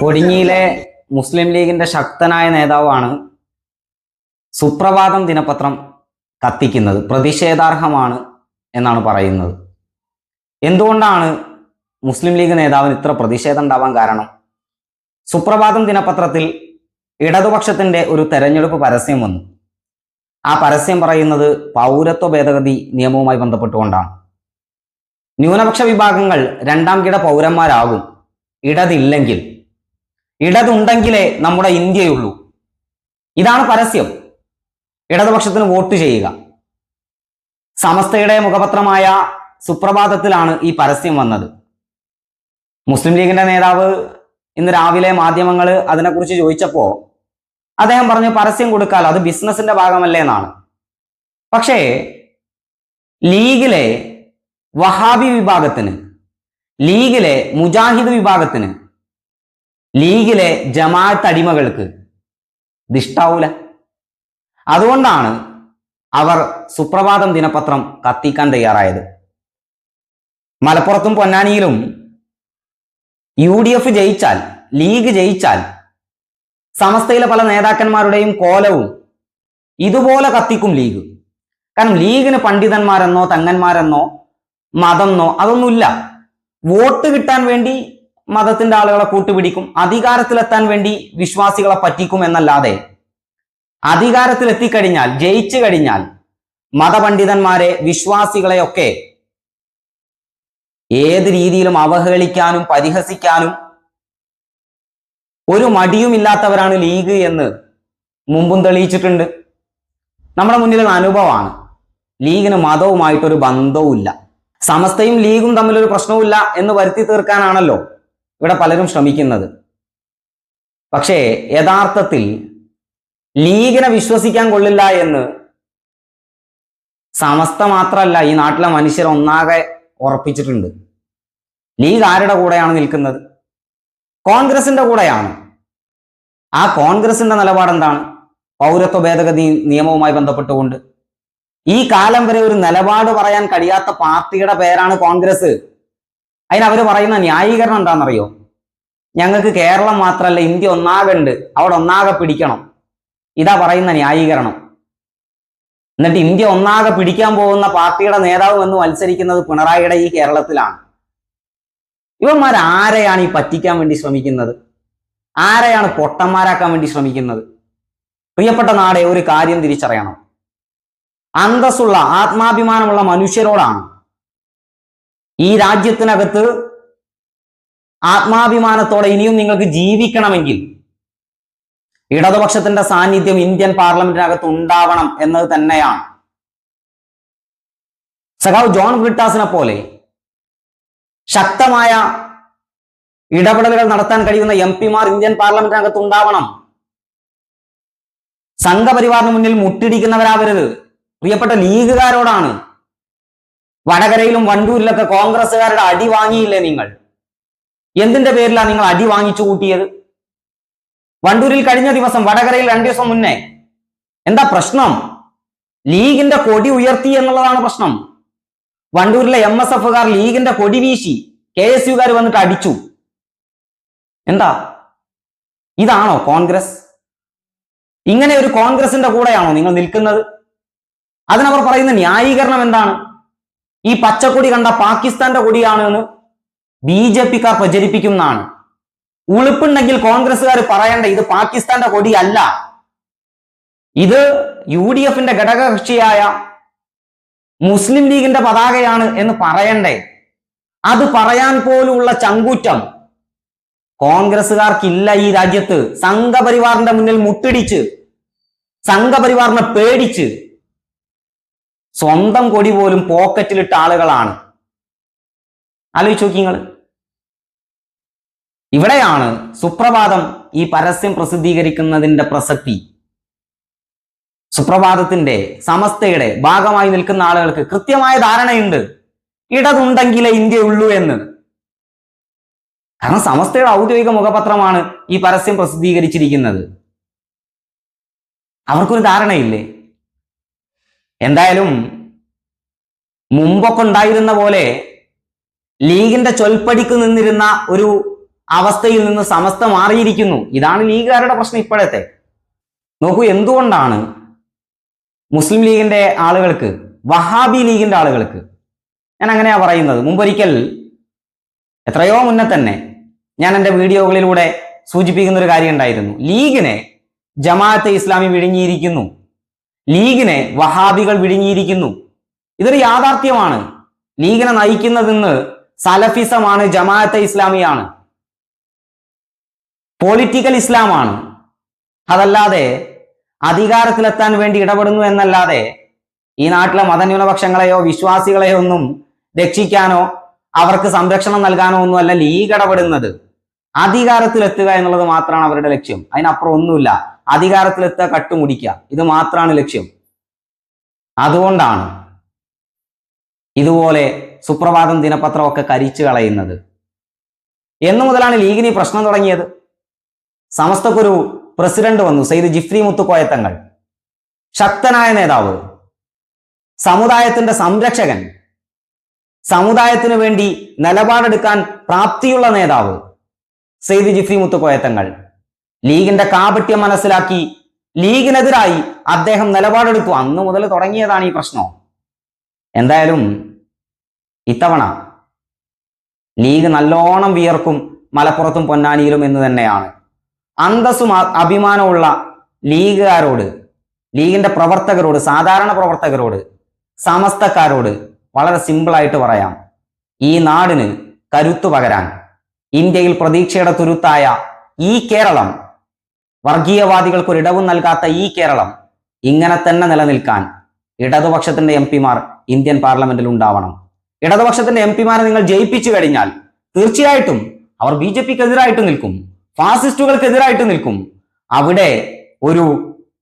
കൊടിഞ്ഞിയിലെ മുസ്ലിം ലീഗിന്റെ ശക്തനായ നേതാവാണ് സുപ്രഭാതം ദിനപത്രം കത്തിക്കുന്നത്. പ്രതിഷേധാർഹമാണ് എന്നാണ് പറയുന്നത്. എന്തുകൊണ്ടാണ് മുസ്ലിം ലീഗ് നേതാവിന് ഇത്ര പ്രതിഷേധം ഉണ്ടാവാൻ കാരണം? സുപ്രഭാതം ദിനപത്രത്തിൽ ഇടതുപക്ഷത്തിന്റെ ഒരു തെരഞ്ഞെടുപ്പ് പരസ്യം വന്നു. ആ പരസ്യം പറയുന്നത് പൗരത്വ ഭേദഗതി നിയമവുമായി ബന്ധപ്പെട്ടുകൊണ്ടാണ്. ന്യൂനപക്ഷ വിഭാഗങ്ങൾ രണ്ടാം കിട പൗരന്മാരാകും. ഇടതില്ലെങ്കിൽ. ഇടതുണ്ടെങ്കിലേ നമ്മുടെ ഇന്ത്യയുള്ളൂ. ഇതാണ് പരസ്യം. ഇടതുപക്ഷത്തിന് വോട്ട് ചെയ്യുക. സമസ്തയുടെ മുഖപത്രമായ സുപ്രഭാതത്തിലാണ് ഈ പരസ്യം വന്നത്. മുസ്ലിം ലീഗിന്റെ നേതാവ് ഇന്ന് രാവിലെ മാധ്യമങ്ങൾ അതിനെക്കുറിച്ച് ചോദിച്ചപ്പോൾ അദ്ദേഹം പറഞ്ഞു പരസ്യം കൊടുക്കാലോ അത് ബിസിനസിന്റെ ഭാഗമല്ലേ എന്നാണ്. പക്ഷേ ലീഗിലെ വഹാബി വിഭാഗത്തിന് ലീഗിലെ മുജാഹിദ് വിഭാഗത്തിന് ലീഗിലെ ജമാഅത്ത് അടിമകൾക്ക് ഇതിഷ്ടാവൂല അതുകൊണ്ടാണ് അവർ സുപ്രഭാതം ദിനപത്രം കത്തിക്കാൻ തയ്യാറായത്. മലപ്പുറത്തും പൊന്നാനിയിലും യു ഡി എഫ് ജയിച്ചാൽ ലീഗ് ജയിച്ചാൽ സമസ്തയിലെ പല നേതാക്കന്മാരുടെയും കോലവും ഇതുപോലെ കത്തിക്കും ലീഗ്. കാരണം ലീഗിന് പണ്ഡിതന്മാരെന്നോ തങ്ങന്മാരെന്നോ മതമെന്നോ അതൊന്നുമില്ല. വോട്ട് കിട്ടാൻ വേണ്ടി മതത്തിന്റെ ആളുകളെ കൂട്ടുപിടിക്കും അധികാരത്തിലെത്താൻ വേണ്ടി വിശ്വാസികളെ പറ്റിക്കും എന്നല്ലാതെ അധികാരത്തിലെത്തിക്കഴിഞ്ഞാൽ ജയിച്ചു കഴിഞ്ഞാൽ മതപണ്ഡിതന്മാരെ വിശ്വാസികളെയൊക്കെ ഏത് രീതിയിലും അവഹേളിക്കാനും പരിഹസിക്കാനും ഒരു മടിയുമില്ലാത്തവരാണ് ലീഗ് എന്ന് മുമ്പും തെളിയിച്ചിട്ടുണ്ട്. നമ്മുടെ മുന്നിലുള്ള അനുഭവമാണ്. ലീഗിന് മതവുമായിട്ടൊരു ബന്ധവുമില്ല. സമസ്തയും ലീഗും തമ്മിലൊരു പ്രശ്നവുമില്ല എന്ന് വരുത്തി തീർക്കാനാണല്ലോ ഇവിടെ പലരും ശ്രമിക്കുന്നത്. പക്ഷേ യഥാർത്ഥത്തിൽ ലീഗിനെ വിശ്വസിക്കാൻ കൊള്ളില്ല എന്ന് സമസ്ത മാത്രമല്ല ഈ നാട്ടിലെ മനുഷ്യർ ഒന്നാകെ ഉറപ്പിച്ചിട്ടുണ്ട്. ലീഗ് ആരുടെ കൂടെയാണ് നിൽക്കുന്നത്? കോൺഗ്രസിന്റെ കൂടെയാണ്. ആ കോൺഗ്രസിന്റെ നിലപാട് എന്താണ്? പൗരത്വ ഭേദഗതി നിയമവുമായി ബന്ധപ്പെട്ടുകൊണ്ട്. ഈ കാലം വരെ ഒരു നിലപാട് പറയാൻ കഴിയാത്ത പാർട്ടിയുടെ പേരാണ് കോൺഗ്രസ്. അതിന് അവർ പറയുന്ന ന്യായീകരണം എന്താണെന്നറിയോ? ഞങ്ങൾക്ക് കേരളം മാത്രമല്ല ഇന്ത്യ ഒന്നാകെ ഉണ്ട് അവിടെ ഒന്നാകെ പിടിക്കണം. ഇതാ പറയുന്ന ന്യായീകരണം. എന്നിട്ട് ഇന്ത്യ ഒന്നാകെ പിടിക്കാൻ പോകുന്ന പാർട്ടിയുടെ നേതാവ് എന്ന് മത്സരിക്കുന്നത് പിണറായിയുടെ ഈ കേരളത്തിലാണ്. ഇവന്മാർ ആരെയാണ് ഈ പറ്റിക്കാൻ വേണ്ടി ശ്രമിക്കുന്നത്? ആരെയാണ് പൊട്ടന്മാരാക്കാൻ വേണ്ടി ശ്രമിക്കുന്നത്? പ്രിയപ്പെട്ട നാടെ ഒരു കാര്യം തിരിച്ചറിയണം. അന്തസ്സുള്ള ആത്മാഭിമാനമുള്ള മനുഷ്യരോടാണ് ഈ രാജ്യത്തിനകത്ത് ആത്മാഭിമാനത്തോടെ ഇനിയും നിങ്ങൾക്ക് ജീവിക്കണമെങ്കിൽ ഇടതുപക്ഷത്തിന്റെ സാന്നിധ്യം ഇന്ത്യൻ പാർലമെന്റിനകത്ത് ഉണ്ടാവണം എന്നത് തന്നെയാണ്. സഖാവ് ജോൺ ബ്രിട്ടാസിനെ പോലെ ശക്തമായ ഇടപെടലുകൾ നടത്താൻ കഴിയുന്ന എം പിമാർ ഇന്ത്യൻ പാർലമെന്റിനകത്ത് ഉണ്ടാവണം. സംഘപരിവാറിന് മുന്നിൽ മുട്ടിടിക്കുന്നവരാവരുത്. പ്രിയപ്പെട്ട ലീഗുകാരോടാണ്. വടകരയിലും വണ്ടൂരിലൊക്കെ കോൺഗ്രസ്സുകാരുടെ അടി വാങ്ങിയില്ലേ നിങ്ങൾ? എന്തിന്റെ പേരിലാണ് നിങ്ങൾ അടി വാങ്ങിച്ചു കൂട്ടിയത്? വണ്ടൂരിൽ കഴിഞ്ഞ ദിവസം വടകരയിൽ രണ്ടു ദിവസം മുന്നേ. എന്താ പ്രശ്നം? ലീഗിന്റെ കൊടി ഉയർത്തി എന്നുള്ളതാണ് പ്രശ്നം. വണ്ടൂരിലെ എം എസ് എഫുകാർ ലീഗിന്റെ കൊടി വീശി കെ എസ് യുകാർ വന്നിട്ട് അടിച്ചു. എന്താ? ഇതാണോ കോൺഗ്രസ്? ഇങ്ങനെ ഒരു കോൺഗ്രസിന്റെ കൂടെയാണോ നിങ്ങൾ നിൽക്കുന്നത്? അതിനവർ പറയുന്ന ന്യായീകരണം എന്താണ്? ഈ പച്ചക്കൊടി കണ്ട പാകിസ്ഥാന്റെ കൊടിയാണ് എന്ന് ബി ജെ പിക്കാർ പ്രചരിപ്പിക്കുന്നതാണ് ഉളുപ്പുണ്ടെങ്കിൽ കോൺഗ്രസ്സുകാർ പറയണ്ട ഇത് പാകിസ്ഥാന്റെ കൊടിയല്ല. ഇത് യു ഡി എഫിന്റെ ഘടകകക്ഷിയായ മുസ്ലിം ലീഗിന്റെ പതാകയാണ് എന്ന് പറയണ്ടേ. അത് പറയാൻ പോലുള്ള ചങ്കൂറ്റം കോൺഗ്രസ്സുകാർക്കില്ല ഈ രാജ്യത്ത്. സംഘപരിവാറിന്റെ മുന്നിൽ മുട്ടിടിച്ച് സംഘപരിവാറിനെ പേടിച്ച് സ്വന്തം കൊടി പോലും പോക്കറ്റിലിട്ട ആളുകളാണ്. ആലോചിച്ച് നോക്കി നിങ്ങൾ ഇവിടെയാണ് സുപ്രഭാതം ഈ പരസ്യം പ്രസിദ്ധീകരിക്കുന്നതിന്റെ പ്രസക്തി. സുപ്രഭാതത്തിന്റെ സമസ്തയുടെ ഭാഗമായി നിൽക്കുന്ന ആളുകൾക്ക് കൃത്യമായ ധാരണയുണ്ട്. ഇടതുണ്ടെങ്കിലേ ഇന്ത്യ ഉള്ളൂ എന്ന്. കാരണം സമസ്തയുടെ ഔദ്യോഗിക മുഖപത്രമാണ് ഈ പരസ്യം പ്രസിദ്ധീകരിച്ചിരിക്കുന്നത്. അവർക്കൊരു ധാരണയില്ലേ? എന്തായാലും മുമ്പൊക്കെ ഉണ്ടായിരുന്ന പോലെ ലീഗിന്റെ ചൊൽപ്പടിക്ക് നിന്നിരുന്ന ഒരു അവസ്ഥയിൽ നിന്ന് സമസ്ത മാറിയിരിക്കുന്നു. ഇതാണ് ലീഗുകാരുടെ പ്രശ്നം ഇപ്പോഴത്തെ. നോക്കൂ എന്തുകൊണ്ടാണ് മുസ്ലിം ലീഗിന്റെ ആളുകൾക്ക് വഹാബി ലീഗിന്റെ ആളുകൾക്ക് ഞാൻ അങ്ങനെയാ പറയുന്നത്. മുമ്പൊരിക്കൽ എത്രയോ മുന്നേ തന്നെ ഞാൻ എന്റെ വീഡിയോകളിലൂടെ സൂചിപ്പിക്കുന്ന ഒരു കാര്യം ഉണ്ടായിരുന്നു. ലീഗിനെ ജമാഅത്തെ ഇസ്ലാമി വിഴുങ്ങിയിരിക്കുന്നു. ലീഗിനെ വഹാബികൾ വിഴുങ്ങിയിരിക്കുന്നു. ഇതൊരു യാഥാർത്ഥ്യമാണ്. ലീഗിനെ നയിക്കുന്നതെന്ന് സലഫിസമാണ് ജമാഅത്തെ ഇസ്ലാമിയാണ്. പൊളിറ്റിക്കൽ ഇസ്ലാമാണ് അതല്ലാതെ അധികാരത്തിലെത്താൻ വേണ്ടി ഇടപെടുന്നു എന്നല്ലാതെ ഈ നാട്ടിലെ മതന്യൂനപക്ഷങ്ങളെയോ വിശ്വാസികളെയോ ഒന്നും രക്ഷിക്കാനോ അവർക്ക് സംരക്ഷണം നൽകാനോ ഒന്നുമല്ല ലീഗ് ഇടപെടുന്നത്. അധികാരത്തിലെത്തുക എന്നുള്ളത് മാത്രമാണ് അവരുടെ ലക്ഷ്യം. അതിനപ്പുറം ഒന്നുമില്ല. അധികാരത്തിലെത്തുക കട്ടുമുടിക്കുക. ഇത് മാത്രമാണ് ലക്ഷ്യം. അതുകൊണ്ടാണ് ഇതുപോലെ സുപ്രഭാതം ദിനപത്രമൊക്കെ കരിച്ചു കളയുന്നത്. എന്നു മുതലാണ് ലീഗിന് ഈ പ്രശ്നം തുടങ്ങിയത്. സമസ്തക്കൊരു പ്രസിഡന്റ് വന്നു സെയ്ദ് ജിഫ്രി മുത്തുക്കോയത്തങ്ങൾ ശക്തനായ നേതാവ്. സമുദായത്തിന്റെ സംരക്ഷകൻ. സമുദായത്തിന് വേണ്ടി നിലപാടെടുക്കാൻ പ്രാപ്തിയുള്ള നേതാവ് സെയ്ദ് ജിഫ്രി മുത്തുക്കോയത്തങ്ങൾ ലീഗിന്റെ കാപട്യം മനസ്സിലാക്കി ലീഗിനെതിരായി അദ്ദേഹം നിലപാടെടുത്തു. അന്ന് മുതൽ തുടങ്ങിയതാണ് ഈ പ്രശ്നം. എന്തായാലും ഇത്തവണ ലീഗ് നല്ലോണം വിയർക്കും മലപ്പുറത്തും പൊന്നാനിയിലും എന്ന് തന്നെയാണ്. അന്തസ്സും അഭിമാനമുള്ള ലീഗുകാരോട് ലീഗിന്റെ പ്രവർത്തകരോട് സാധാരണ പ്രവർത്തകരോട് സമസ്തക്കാരോട് വളരെ സിമ്പിളായിട്ട് പറയാം. ഈ നാടിന് കരുത്തു പകരാൻ ഇന്ത്യയിൽ പ്രതീക്ഷയുടെ തുരുത്തായ ഈ കേരളം വർഗീയവാദികൾക്ക് ഒരിടവും നൽകാത്ത ഈ കേരളം ഇങ്ങനെ തന്നെ നിലനിൽക്കാൻ ഇടതുപക്ഷത്തിന്റെ എം പിമാർ ഇന്ത്യൻ പാർലമെന്റിൽ ഉണ്ടാവണം. ഇടതുപക്ഷത്തിന്റെ എം പിമാരെ നിങ്ങൾ ജയിപ്പിച്ചു കഴിഞ്ഞാൽ തീർച്ചയായിട്ടും അവർ ബി ജെ പിക്ക് എതിരായിട്ട് നിൽക്കും. ഫാസിസ്റ്റുകൾക്കെതിരായിട്ട് നിൽക്കും. അവിടെ ഒരു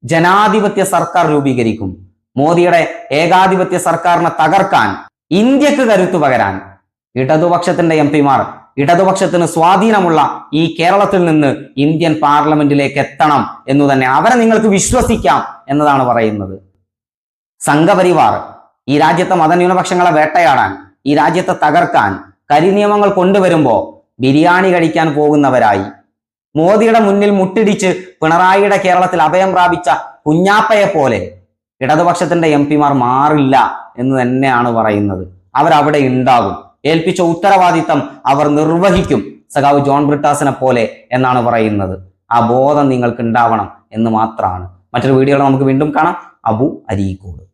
ജനാധിപത്യ സർക്കാർ രൂപീകരിക്കും. മോദിയുടെ ഏകാധിപത്യ സർക്കാരിനെ തകർക്കാൻ ഇന്ത്യയ്ക്ക് കരുത്തു പകരാൻ ഇടതുപക്ഷത്തിന്റെ എം പിമാർ ഇടതുപക്ഷത്തിന് സ്വാധീനമുള്ള ഈ കേരളത്തിൽ നിന്ന് ഇന്ത്യൻ പാർലമെന്റിലേക്ക് എത്തണം എന്ന് തന്നെ അവരെ നിങ്ങൾക്ക് വിശ്വസിക്കാം എന്നതാണ് പറയുന്നത്. സംഘപരിവാർ ഈ രാജ്യത്തെ മതന്യൂനപക്ഷങ്ങളെ വേട്ടയാടാൻ ഈ രാജ്യത്തെ തകർക്കാൻ കരിനിയമങ്ങൾ കൊണ്ടുവരുമ്പോ ബിരിയാണി കഴിക്കാൻ പോകുന്നവരായി മോദിയുടെ മുന്നിൽ മുട്ടിടിച്ച് പിണറായിയുടെ കേരളത്തിൽ അഭയം പ്രാപിച്ച കുഞ്ഞാപ്പയെ പോലെ ഇടതുപക്ഷത്തിന്റെ എം പിമാർ മാറില്ല എന്ന് തന്നെയാണ് പറയുന്നത്. അവരവിടെ ഉണ്ടാകും. ഏൽപ്പിച്ച ഉത്തരവാദിത്തം അവർ നിർവഹിക്കും. സഖാവ് ജോൺ ബ്രിട്ടാസിനെ പോലെ എന്നാണ് പറയുന്നത്. ആ ബോധം നിങ്ങൾക്ക് ഉണ്ടാവണം എന്ന് മാത്രമാണ്. മറ്റൊരു വീഡിയോയിൽ നമുക്ക് വീണ്ടും കാണാം. അബു അരീക്കോട്.